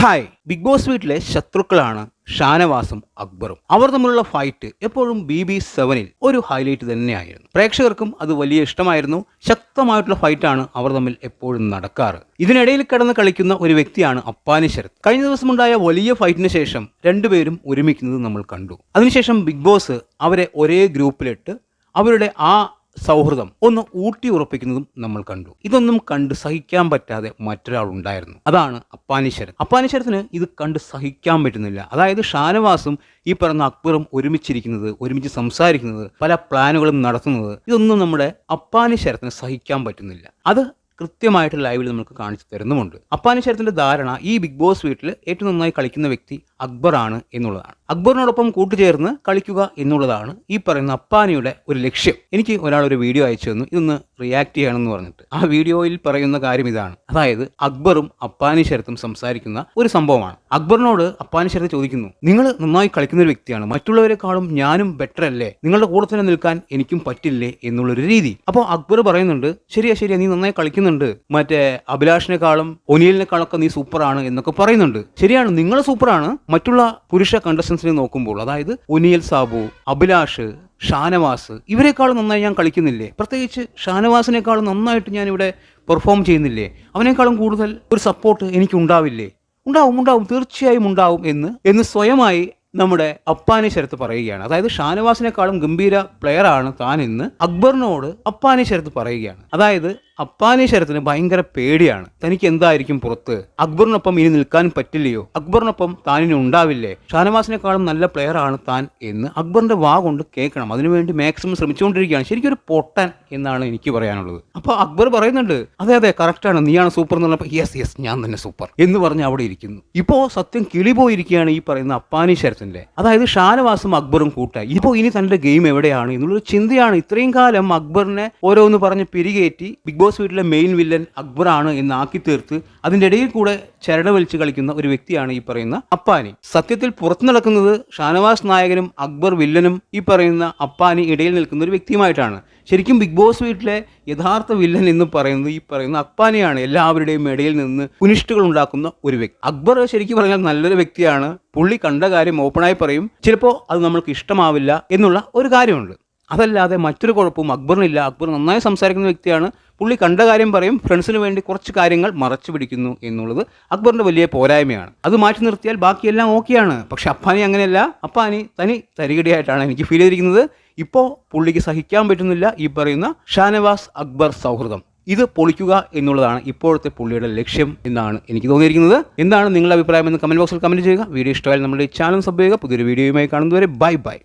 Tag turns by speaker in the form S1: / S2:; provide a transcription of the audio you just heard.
S1: Hi. Big Boss വീട്ടിലെ ശത്രുക്കളാണ് ഷാനവാസും അക്ബറും. അവർ തമ്മിലുള്ള ഫൈറ്റ് എപ്പോഴും ബി ബി സെവനിൽ ഒരു ഹൈലൈറ്റ് തന്നെയായിരുന്നു. പ്രേക്ഷകർക്കും അത് വലിയ ഇഷ്ടമായിരുന്നു. ശക്തമായിട്ടുള്ള ഫൈറ്റാണ് അവർ തമ്മിൽ എപ്പോഴും നടക്കാറ്. ഇതിനിടയിൽ കിടന്ന് കളിക്കുന്ന ഒരു വ്യക്തിയാണ് അപ്പാനി ശരത്. കഴിഞ്ഞ ദിവസമുണ്ടായ വലിയ ഫൈറ്റിന് ശേഷം രണ്ടുപേരും ഒരുമിക്കുന്നത് നമ്മൾ കണ്ടു. അതിനുശേഷം ബിഗ് ബോസ് അവരെ ഒരേ ഗ്രൂപ്പിലിട്ട് അവരുടെ ആ സൗഹൃദം. ഒന്ന് ഊട്ടി ഉറപ്പിക്കുന്നതും നമ്മൾ കണ്ടു. ഇതൊന്നും കണ്ട് സഹിക്കാൻ പറ്റാതെ മറ്റൊരാൾ ഉണ്ടായിരുന്നു. അതാണ് അപ്പാനീശ്വരൻ അപ്പാനീശ്വരത്തിന് ഇത് കണ്ട് സഹിക്കാൻ പറ്റുന്നില്ല. അതായത് ഷാനവാസും ഈ പറഞ്ഞ അക്ബറും ഒരുമിച്ചിരിക്കുന്നത് ഒരുമിച്ച് സംസാരിക്കുന്നത് പല പ്ലാനുകളും നടത്തുന്നത് ഇതൊന്നും നമ്മുടെ അപ്പാനീശ്വരത്തിന് സഹിക്കാൻ പറ്റുന്നില്ല. അത് കൃത്യമായിട്ട് ലൈവിൽ നമുക്ക് കാണിച്ചു തരുന്നുമുണ്ട്. അപ്പാനിശരത്തിന്റെ ധാരണ ഈ ബിഗ് ബോസ് വീട്ടിൽ ഏറ്റവും നന്നായി കളിക്കുന്ന വ്യക്തി അക്ബറാണ് എന്നുള്ളതാണ്. അക്ബറിനോടൊപ്പം കൂട്ടുചേർന്ന് കളിക്കുക എന്നുള്ളതാണ് ഈ പറയുന്ന അപ്പാനിയുടെ ഒരു ലക്ഷ്യം. എനിക്ക് ഒരാൾ ഒരു വീഡിയോ അയച്ചു തന്നു. ഇതൊന്ന് റിയാക്ട് ചെയ്യണമെന്ന് പറഞ്ഞിട്ട്. ആ വീഡിയോയിൽ പറയുന്ന കാര്യം ഇതാണ്. അതായത് അക്ബറും അപ്പാനി ശരത്തും സംസാരിക്കുന്ന ഒരു സംഭവമാണ്. അക്ബറിനോട് അപ്പാനി ശരത്ത് ചോദിക്കുന്നു നിങ്ങൾ നന്നായി കളിക്കുന്ന ഒരു വ്യക്തിയാണ്. മറ്റുള്ളവരെക്കാളും ഞാനും ബെറ്റർ അല്ലേ? നിങ്ങളുടെ കൂടെ തന്നെ നിൽക്കാൻ എനിക്കും പറ്റില്ലേ? എന്നുള്ളൊരു രീതി. അപ്പോൾ അക്ബർ പറയുന്നുണ്ട് ശരിയാ ശരിയാ. നീ നന്നായി കളിക്കുന്നുണ്ട് മറ്റേ അഭിലാഷിനെക്കാളും ഒനിയലിനെക്കാളൊക്കെ നീ സൂപ്പറാണ് എന്നൊക്കെ പറയുന്നുണ്ട്. ശരിയാണ് നിങ്ങൾ സൂപ്പറാണ്. മറ്റുള്ള പുരുഷ കണ്ടസ്റ്റൻസിനെ നോക്കുമ്പോൾ അതായത് ഒനിയൽ സാബു അഭിലാഷ് ഷാനവാസ് ഇവരെക്കാളും നന്നായി ഞാൻ കളിക്കുന്നില്ലേ? പ്രത്യേകിച്ച് ഷാനവാസിനേക്കാളും നന്നായിട്ട് ഞാനിവിടെ പെർഫോം ചെയ്യുന്നില്ലേ? അവനേക്കാളും കൂടുതൽ ഒരു സപ്പോർട്ട് എനിക്ക് ഉണ്ടാവില്ലേ ഉണ്ടാവും ഉണ്ടാവും. തീർച്ചയായും ഉണ്ടാവും എന്ന് എന്ന് സ്വയമായി നമ്മുടെ അപ്പാനി ശരത്ത് പറയുകയാണ്. അതായത് ഷാനവാസിനേക്കാളും ഗംഭീര പ്ലെയർ ആണ് താൻ ഇന്ന് അക്ബറിനോട് അപ്പാനി ശരത്ത് പറയുകയാണ്. അതായത് അപ്പാനി ശരത്തിന് ഭയങ്കര പേടിയാണ്. തനിക്ക് എന്തായിരിക്കും പുറത്ത്? അക്ബറിനൊപ്പം ഇനി നിൽക്കാൻ പറ്റില്ലയോ? അക്ബറിനൊപ്പം താനിനി ഉണ്ടാവില്ലേ? ഷാനവാസിനേക്കാളും നല്ല പ്ലെയർ ആണ് താൻ എന്ന് അക്ബറിന്റെ വാ കൊണ്ട് കേൾക്കണം. അതിനുവേണ്ടി മാക്സിമം ശ്രമിച്ചുകൊണ്ടിരിക്കുകയാണ്. ശരിക്കും ഒരു പൊട്ടൻ എന്നാണ് എനിക്ക് പറയാനുള്ളത്. അപ്പോൾ അക്ബർ പറയുന്നുണ്ട് അതെ അതെ കറക്റ്റാണ് നീയാണ് സൂപ്പർ എന്ന് പറഞ്ഞപ്പോൾ യെസ് യെസ് ഞാൻ തന്നെ സൂപ്പർ എന്ന് പറഞ്ഞ് അവിടെ ഇരിക്കുന്നു. ഇപ്പോൾ സത്യം കിളി പോയിരിക്കുകയാണ് ഈ പറയുന്ന അപ്പാനി ശരത്തിന്റെ അതായത് ഷാനവാസും അക്ബറും കൂട്ടായി. ഇപ്പോൾ ഇനി തന്റെ ഗെയിം എവിടെയാണ് എന്നുള്ളൊരു ചിന്തയാണ് ഇത്രയും കാലം അക്ബറിനെ ഓരോന്ന് പറഞ്ഞ് പിരികേറ്റി ബിഗ് ബോസ് വീട്ടിലെ മെയിൻ വില്ലൻ അക്ബറാണ് എന്ന് ആക്കി തീർത്ത് അതിന്റെ ഇടയിൽ കൂടെ ചരട് വലിച്ച് കളിക്കുന്ന ഒരു വ്യക്തിയാണ് ഈ പറയുന്ന അപ്പാനി. സത്യത്തിൽ പുറത്തു നടക്കുന്നത് ഷാനവാസ് നായകനും അക്ബർ വില്ലനും ഈ പറയുന്ന അപ്പാനി ഇടയിൽ നിൽക്കുന്ന ഒരു വ്യക്തിയുമായിട്ടാണ്. ശരിക്കും ബിഗ് ബോസ് വീട്ടിലെ യഥാർത്ഥ വില്ലൻ എന്ന് പറയുന്നത് ഈ പറയുന്ന അപ്പാനെയാണ് എല്ലാവരുടെയും ഇടയിൽ നിന്ന് കുനിഷ്ടുകൾ ഉണ്ടാക്കുന്ന ഒരു വ്യക്തി. അക്ബർ ശരിക്കും പറഞ്ഞാൽ നല്ലൊരു വ്യക്തിയാണ്. പുള്ളി കണ്ട കാര്യം ഓപ്പണായി പറയും. ചിലപ്പോൾ അത് നമ്മൾക്ക് ഇഷ്ടമാവില്ല എന്നുള്ള ഒരു കാര്യമുണ്ട്. അതല്ലാതെ മറ്റൊരു കുഴപ്പവും അക്ബറിനില്ല. അക്ബർ നന്നായി സംസാരിക്കുന്ന വ്യക്തിയാണ്. പുള്ളി കണ്ട കാര്യം പറയും. ഫ്രണ്ട്സിന് വേണ്ടി കുറച്ച് കാര്യങ്ങൾ മറച്ചു പിടിക്കുന്നു എന്നുള്ളത് അക്ബറിന്റെ വലിയ പോരായ്മയാണ്. അത് മാറ്റി നിർത്തിയാൽ ബാക്കിയെല്ലാം ഓക്കെയാണ് പക്ഷെ അപ്പാനി അങ്ങനെയല്ല. അപ്പാനി തനി തരികടിയായിട്ടാണ് എനിക്ക് ഫീൽ ചെയ്തിരിക്കുന്നത്. ഇപ്പോൾ പുള്ളിക്ക് സഹിക്കാൻ പറ്റുന്നില്ല ഈ പറയുന്ന ഷാനവാസ് അക്ബർ സൗഹൃദം. ഇത് പൊളിക്കുക എന്നുള്ളതാണ് ഇപ്പോഴത്തെ പുള്ളിയുടെ ലക്ഷ്യം എന്നാണ് എനിക്ക് തോന്നിയിരിക്കുന്നത്. എന്താണ് നിങ്ങളുടെ അഭിപ്രായം എന്ന് കമന്റ് ബോക്സിൽ കമന്റ് ചെയ്യുക. വീഡിയോ ഇഷ്ടമായാലും നമ്മുടെ ചാനൽ സബ് ചെയ്യുക. പുതിയൊരു വീഡിയോയുമായി കാണുന്നതുവരെ ബൈ ബൈ.